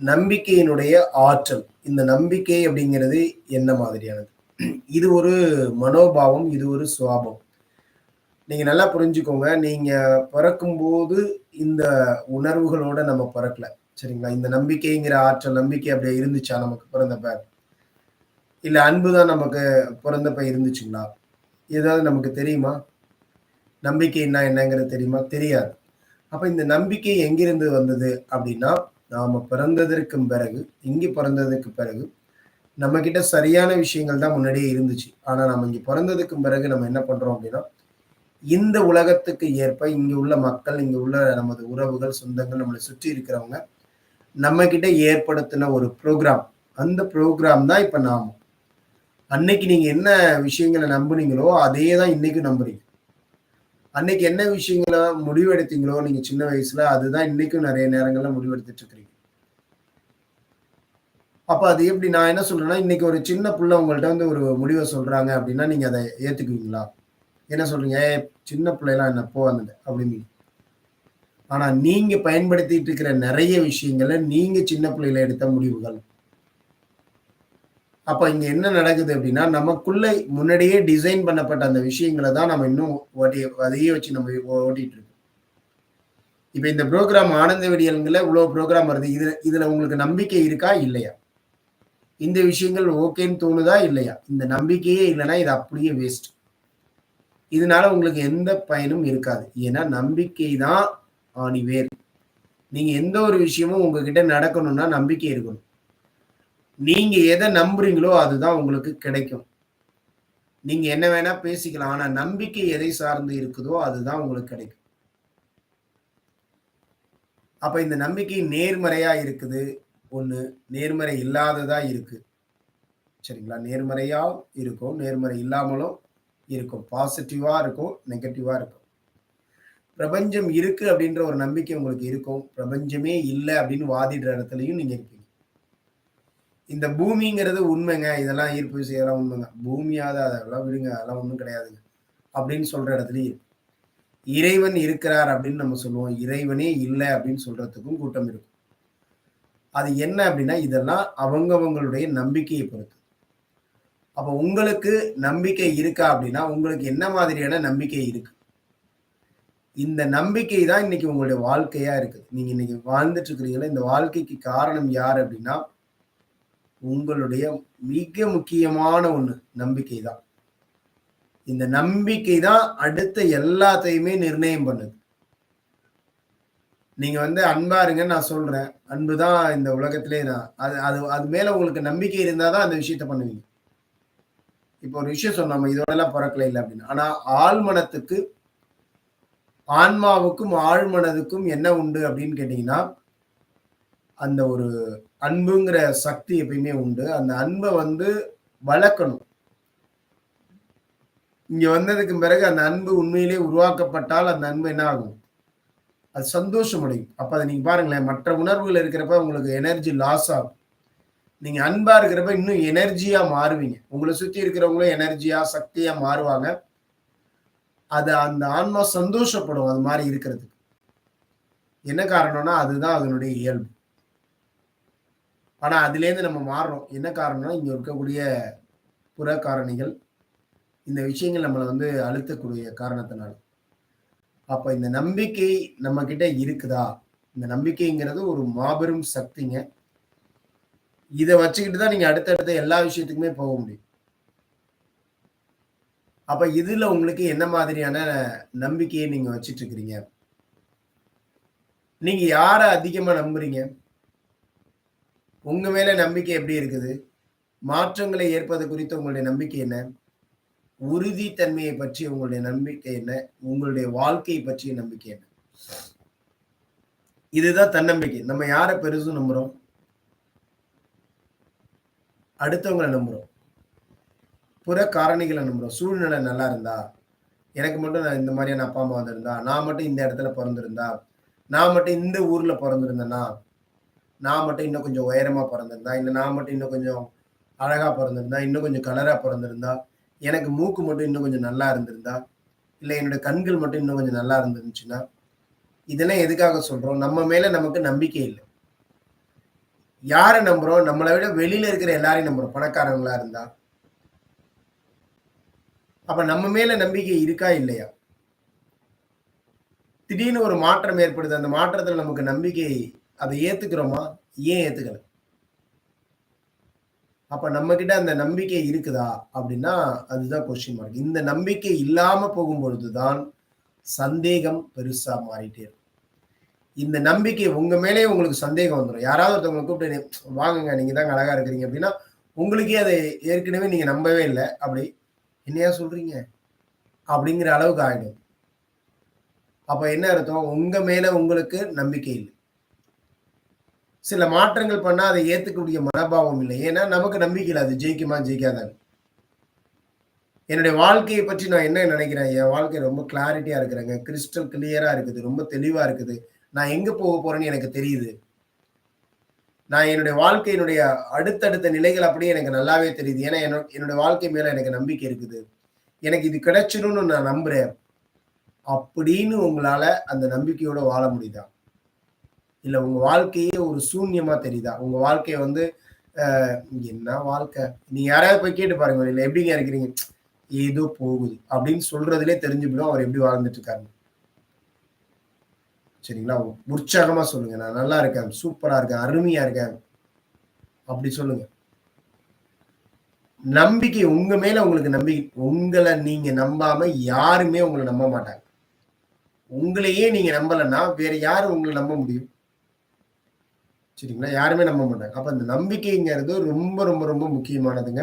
நம்பிக்கையினுடைய ஆற்றல். இந்த நம்பிக்கை அப்படிங்கிறது என்ன மாதிரியானது? இது ஒரு மனோபாவம் இது ஒரு சுவாபம். நீங்க நல்லா புரிஞ்சுக்கோங்க. நீங்க பிறக்கும்போது இந்த உணர்வுகளோட நம்ம பிறக்கல. சரிங்களா? இந்த நம்பிக்கைங்கிற ஆற்றல் நம்பிக்கை அப்படியே இருந்துச்சா நமக்கு பிறந்தப்ப? இல்ல அன்பு தான் நமக்கு பிறந்தப்ப இருந்துச்சுங்களா? ஏதாவது நமக்கு தெரியுமா? நம்பிக்கைன்னா என்னங்கிறது தெரியுமா? தெரியாது. அப்ப இந்த நம்பிக்கை எங்கிருந்து வந்தது அப்படின்னா நாம் பிறந்ததற்கு பிறகு இங்கே பிறந்ததுக்கு பிறகு நம்மக்கிட்ட சரியான விஷயங்கள் தான் முன்னாடியே இருந்துச்சு. ஆனால் நம்ம இங்கே பிறந்ததுக்கு பிறகு நம்ம என்ன பண்ணுறோம் அப்படின்னா இந்த உலகத்துக்கு ஏற்ப இங்கே உள்ள மக்கள் இங்கே உள்ள நமது உறவுகள் சொந்தங்கள் நம்மளை சுற்றி இருக்கிறவங்க நம்மக்கிட்ட ஏற்படுத்தின ஒரு ப்ரோக்ராம் அந்த ப்ரோக்ராம் தான் இப்போ நாம. அன்னைக்கு நீங்கள் என்ன விஷயங்களை நம்புனீங்களோ அதே தான் இன்னைக்கும் நம்புறீங்க. அன்னைக்கு என்ன விஷயங்களை முடிவெடுத்தீங்களோ நீங்க சின்ன வயசுல அதுதான் இன்னைக்கும் நிறைய நேரங்கள்ல முடிவெடுத்துட்டு இருக்கிறீங்க அப்ப அது எப்படி நான் என்ன சொல்றேன்னா இன்னைக்கு ஒரு சின்ன புள்ள உங்கள்ட்ட வந்து ஒரு முடிவை சொல்றாங்க அப்படின்னா நீங்க அதை ஏத்துக்குவீங்களா? என்ன சொல்றீங்க? ஏ சின்ன பிள்ளைலாம் என்ன போ வந்தது அப்படின்னு. ஆனா நீங்க பயன்படுத்திட்டு இருக்கிற நிறைய விஷயங்களை நீங்க சின்ன பிள்ளையில எடுத்த முடிவுகள். அப்ப இங்க என்ன நடக்குது அப்படின்னா நமக்குள்ள முன்னாடியே டிசைன் பண்ணப்பட்ட அந்த விஷயங்களை தான் நம்ம இன்னும் ஓட்டி அதையே வச்சு நம்ம ஓட்டிட்டு இருக்கோம். இப்ப இந்த ப்ரோக்ராம் ஆனந்த விடியல்கள இவ்வளவு ப்ரோக்ராம் வருது. இதுல இதுல உங்களுக்கு நம்பிக்கை இருக்கா? இல்லையா? இந்த விஷயங்கள் ஓகேன்னு தோணுதா? இல்லையா? இந்த நம்பிக்கையே இல்லைன்னா இது அப்படியே வேஸ்ட் இதனால உங்களுக்கு எந்த பயனும் இருக்காது. ஏன்னா நம்பிக்கை தான் ஆணிவேர். நீங்க எந்த ஒரு விஷயமும் உங்ககிட்ட நடக்கணும்னா நம்பிக்கை இருக்கணும். நீங்க எதை நம்புறீங்களோ அதுதான் உங்களுக்கு கிடைக்கும். நீங்க என்ன வேணா பேசிக்கலாம் ஆனா நம்பிக்கை எதை சார்ந்து இருக்குதோ அதுதான் உங்களுக்கு கிடைக்கும். அப்ப இந்த நம்பிக்கை நேர்மறையா இருக்குது. ஒண்ணு நேர்மறை இல்லாததா இருக்கு. சரிங்களா? நேர்மறையா இருக்கும் நேர்மறை இல்லாமலும் இருக்கும். பாசிட்டிவா இருக்கும் நெகட்டிவா இருக்கும். பிரபஞ்சம் இருக்கு அப்படின்ற ஒரு நம்பிக்கை உங்களுக்கு இருக்கும். பிரபஞ்சமே இல்லை அப்படின்னு வாதிடுற இடத்துலயும் நீங்க இருப்பீங்க. இந்த பூமிங்கிறது உண்மைங்க. இதெல்லாம் ஈர்ப்பு செய்யலாம் உண்மைங்க. பூமியாத அதெல்லாம் விடுங்க. அதெல்லாம் ஒன்றும் கிடையாதுங்க. அப்படின்னு சொல்ற இடத்துலயும் இருக்கு. இறைவன் இருக்கிறார் அப்படின்னு நம்ம சொல்லுவோம். இறைவனே இல்லை அப்படின்னு சொல்றதுக்கும் கூட்டம் இருக்கும். அது என்ன அப்படின்னா இதெல்லாம் அவங்கவங்களுடைய நம்பிக்கையை பொறுத்து. அப்ப உங்களுக்கு நம்பிக்கை இருக்கா அப்படின்னா உங்களுக்கு என்ன மாதிரியான நம்பிக்கை இருக்கு? இந்த நம்பிக்கை தான் இன்னைக்கு உங்களுடைய வாழ்க்கையா இருக்குது. நீங்க இன்னைக்கு வாழ்ந்துட்டு இருக்கிறீங்களா இந்த வாழ்க்கைக்கு காரணம் யார் அப்படின்னா உங்களுடைய மிக முக்கியமான ஒன்று நம்பிக்கை தான் இந்த நம்பிக்கை தான் அடுத்த எல்லாத்தையுமே நிர்ணயம் பண்ணுது. நீங்க வந்து அன்பா இருங்கன்னு நான் சொல்றேன். அன்பு தான் இந்த உலகத்திலே தான் அது அது அது மேல உங்களுக்கு நம்பிக்கை இருந்தால் தான் அந்த விஷயத்த பண்ணுவீங்க. இப்போ ஒரு விஷயம் சொன்னோம் இதோடலாம் பிறக்கல இல்லை அப்படின்னு. ஆனா ஆழ்மனத்துக்கு ஆன்மாவுக்கும் ஆழ்மனதுக்கும் என்ன உண்டு அப்படின்னு கேட்டீங்கன்னா அந்த ஒரு அன்புங்கிற சக்தி எப்பயுமே உண்டு. அந்த அன்பை வந்து வளர்க்கணும். இங்க வந்ததுக்கு பிறகு அந்த அன்பு உண்மையிலே உருவாக்கப்பட்டால் அந்த அன்பு என்ன ஆகும்? அது சந்தோஷம் அடையும் அப்ப அதை நீங்க பாருங்களேன் மற்ற உணர்வுகள் இருக்கிறப்ப உங்களுக்கு எனர்ஜி லாஸ் ஆகும். நீங்க அன்பா இருக்கிறப்ப இன்னும் எனர்ஜியா மாறுவீங்க. உங்களை சுத்தி இருக்கிறவங்களும் எனர்ஜியா சக்தியா மாறுவாங்க. அது அந்த ஆன்மா சந்தோஷப்படும் அது மாதிரி இருக்கிறதுக்கு. என்ன காரணம்னா அதுதான் அதனுடைய இயல்பு. ஆனா அதுலேருந்து நம்ம மாறுறோம். என்ன காரணம்னா இங்க இருக்கக்கூடிய புற காரணிகள் இந்த விஷயங்கள் நம்மளை வந்து அழுத்தக்கூடிய காரணத்தினால. அப்ப இந்த நம்பிக்கை நம்ம கிட்ட இருக்குதா? இந்த நம்பிக்கைங்கிறது ஒரு மாபெரும் சக்திங்க. இதை வச்சுக்கிட்டு தான் நீங்க அடுத்தடுத்த எல்லா விஷயத்துக்குமே போக முடியும். அப்ப இதுல உங்களுக்கு என்ன மாதிரியான நம்பிக்கையை நீங்க வச்சிட்டு இருக்கிறீங்க? நீங்க யார அதிகமா நம்புறீங்க? உங்க மேல நம்பிக்கை எப்படி இருக்குது? மாற்றங்களை ஏற்பது குறித்து உங்களுடைய நம்பிக்கை என்ன? உறுதித்தன்மையை பற்றி உங்களுடைய நம்பிக்கை என்ன? உங்களுடைய வாழ்க்கையை பற்றிய நம்பிக்கை என்ன? இதுதான் தன்னம்பிக்கை. நம்ம யாரை பெருசும் நம்புறோம்? அடுத்தவங்களை நம்புறோம். புற காரணிகளை நம்புறோம். சூழ்நிலை நல்லா இருந்தா எனக்கு மட்டும் நான் இந்த மாதிரியான அப்பா அம்மா வந்திருந்தா நான் மட்டும் இந்த இடத்துல பிறந்திருந்தா நான் மட்டும் இந்த ஊர்ல பிறந்திருந்தேன்னா நான் மட்டும் இன்னும் கொஞ்சம் உயரமா பிறந்திருந்தா இல்லை நான் மட்டும் இன்னும் கொஞ்சம் அழகா பிறந்திருந்தா இன்னும் கொஞ்சம் கலரா பிறந்திருந்தா எனக்கு மூக்கு மட்டும் இன்னும் கொஞ்சம் நல்லா இருந்திருந்தா இல்லை என்னோட கண்கள் மட்டும் இன்னும் கொஞ்சம் நல்லா இருந்துருந்துச்சுன்னா இதெல்லாம் எதுக்காக சொல்றோம் நம்ம மேல நமக்கு நம்பிக்கை இல்லை யாரை நம்புறோம்? நம்மளை விட வெளியில இருக்கிற எல்லாரையும் நம்புறோம். பணக்காரங்களா இருந்தா. அப்ப நம்ம மேல நம்பிக்கை இருக்கா? இல்லையா? திடீர்னு ஒரு மாற்றம் ஏற்படுது. அந்த மாற்றத்துல நமக்கு நம்பிக்கை அதை ஏத்துக்கிறோமா? ஏன் ஏத்துக்கல? அப்ப நம்மகிட்ட அந்த நம்பிக்கை இருக்குதா? அப்படின்னா, அதுதான் கொஸ்டின் மார்க். இந்த நம்பிக்கை இல்லாம போகும் தான், சந்தேகம் பெருசா மாறிட்டே இருக்கும். இந்த நம்பிக்கை உங்க மேலே உங்களுக்கு சந்தேகம் வந்துடும் யாராவது ஒருத்தவங்களை கூப்பிட்டு வாங்குங்க நீங்க தாங்க அழகா இருக்கிறீங்க அப்படின்னா, உங்களுக்கே அதை ஏற்கனவே நீங்க நம்பவே இல்லை அப்படி என்னையா சொல்றீங்க? அப்படிங்கிற அளவுக்கு ஆயிடும். அப்ப என்ன அர்த்தம்? உங்க மேல உங்களுக்கு நம்பிக்கை இல்லை சில மாற்றங்கள் பண்ணால் அதை ஏற்றுக்கக்கூடிய மனோபாவம் இல்லை. ஏன்னா நமக்கு நம்பிக்கை இல்லை அது ஜெயிக்குமா? ஜெயிக்காதான்னு. என்னுடைய வாழ்க்கையை பற்றி நான் என்ன நினைக்கிறேன்? என் வாழ்க்கை ரொம்ப கிளாரிட்டியாக இருக்கிறேங்க. கிறிஸ்டல் கிளியராக இருக்குது. ரொம்ப தெளிவாக இருக்குது. நான் எங்கே போக போகிறேன்னு எனக்கு தெரியுது. நான் என்னுடைய வாழ்க்கையினுடைய அடுத்தடுத்த நிலைகள் அப்படியே எனக்கு நல்லாவே தெரியுது. ஏன்னா என்னோட என்னுடைய வாழ்க்கை மேலே எனக்கு நம்பிக்கை இருக்குது. எனக்கு இது கிடைச்சிடும்னு நான் நம்புகிறேன் அப்படின்னு உங்களால் அந்த நம்பிக்கையோடு வாழ முடியுதா? இல்ல உங்க வாழ்க்கையே ஒரு சூன்யமா தெரியுதா? உங்க வாழ்க்கையை வந்து என்ன வாழ்க்கை? நீங்க யாரையாவது போய் கேட்டு பாருங்க. வெளியில எப்படிங்க இருக்கிறீங்க? ஏதோ போகுது. அப்படின்னு சொல்றதுலே தெரிஞ்சுவிடும் அவர் எப்படி வாழ்ந்துட்டு இருக்காரு சரிங்களா? உற்சாகமா சொல்லுங்க. நான் நல்லா இருக்கேன். சூப்பரா இருக்கேன். அருமையா இருக்கேன். அப்படி சொல்லுங்க. நம்பிக்கை உங்க மேல உங்களுக்கு நம்பிக்கை உங்களை நீங்க நம்பாம யாருமே உங்களை நம்ப மாட்டாங்க. உங்களையே நீங்க நம்பலன்னா, வேற யாரு உங்களை நம்ப முடியும்? சரிங்களா? யாருமே நம்ப மாட்டாங்க. அப்ப அந்த நம்பிக்கைங்கிறது ரொம்ப ரொம்ப ரொம்ப முக்கியமானதுங்க.